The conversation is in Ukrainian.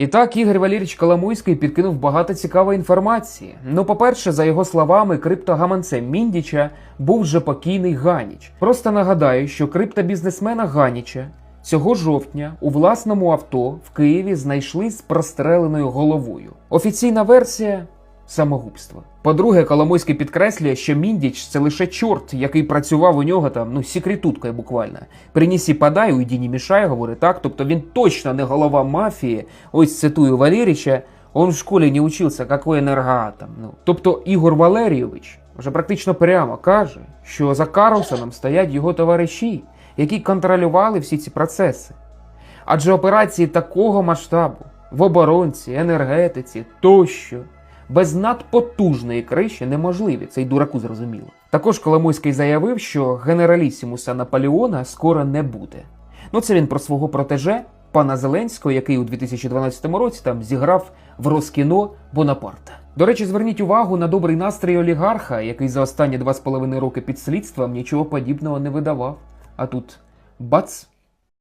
І так Ігор Валерійович Коломойський підкинув багато цікавої інформації. Ну, по-перше, за його словами, криптогаманцем Міндіча був вже покійний Ганіч. Просто нагадаю, що криптобізнесмена Ганіча цього жовтня у власному авто в Києві знайшли з простреленою головою. Офіційна версія самогубство. По-друге, Коломойський підкреслює, що Міндіч це лише чорт, який працював у нього там, ну, секретуткою буквально. Приніс і подай, уйди не мішай, говорить так. Тобто він точно не голова мафії. Ось цитую Валеріча, он в школі не учився, какой енергоатом. Ну, тобто Ігор Валерійович вже практично прямо каже, що за Карлсоном стоять його товариші, які контролювали всі ці процеси. Адже операції такого масштабу в оборонці, енергетиці тощо без надпотужної криші неможливі. Це й дураку зрозуміло. Також Коломойський заявив, що генералісімуса Наполеона скоро не буде. Ну це він про свого протеже, пана Зеленського, який у 2012 році там зіграв в Роскіно Бонапарта. До речі, зверніть увагу на добрий настрій олігарха, який за останні два з половиною роки під слідством нічого подібного не видавав. А тут бац